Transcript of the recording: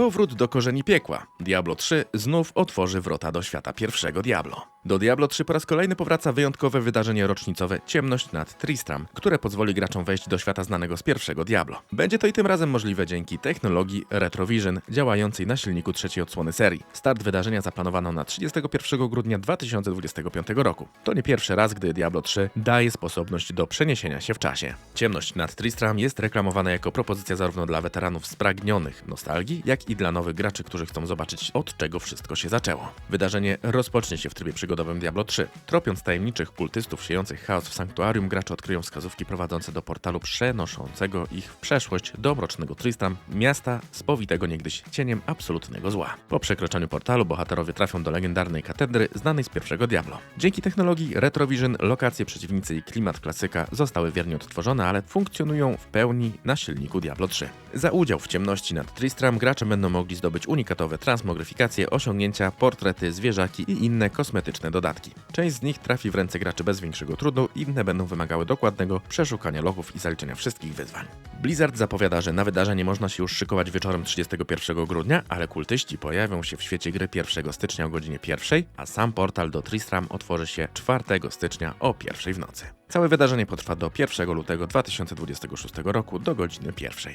Powrót do korzeni piekła. Diablo 3 znów otworzy wrota do świata pierwszego Diablo. Do Diablo 3 po raz kolejny powraca wyjątkowe wydarzenie rocznicowe Ciemność nad Tristram, które pozwoli graczom wejść do świata znanego z pierwszego Diablo. Będzie to i tym razem możliwe dzięki technologii Retrovision działającej na silniku trzeciej odsłony serii. Start wydarzenia zaplanowano na 31 grudnia 2025 roku. To nie pierwszy raz, gdy Diablo 3 daje sposobność do przeniesienia się w czasie. Ciemność nad Tristram jest reklamowana jako propozycja zarówno dla weteranów spragnionych nostalgii, jak i dla nowych graczy, którzy chcą zobaczyć od czego wszystko się zaczęło. Wydarzenie rozpocznie się w trybie przygodowym Diablo 3. Tropiąc tajemniczych kultystów siejących chaos w sanktuarium, gracze odkryją wskazówki prowadzące do portalu przenoszącego ich w przeszłość do mrocznego Tristram, miasta spowitego niegdyś cieniem absolutnego zła. Po przekroczeniu portalu bohaterowie trafią do legendarnej katedry znanej z pierwszego Diablo. Dzięki technologii Retrovision lokacje, przeciwnicy i klimat klasyka zostały wiernie odtworzone, ale funkcjonują w pełni na silniku Diablo 3. Za udział w ciemności nad Tristram gracze będą mogli zdobyć unikatowe transmogryfikacje, osiągnięcia, portrety, zwierzaki i inne kosmetyczne dodatki. Część z nich trafi w ręce graczy bez większego trudu, inne będą wymagały dokładnego przeszukania logów i zaliczenia wszystkich wyzwań. Blizzard zapowiada, że na wydarzenie można się już szykować wieczorem 31 grudnia, ale kultyści pojawią się w świecie gry 1 stycznia o godzinie 1, a sam portal do Tristram otworzy się 4 stycznia o 1 w nocy. Całe wydarzenie potrwa do 1 lutego 2026 roku do godziny 1.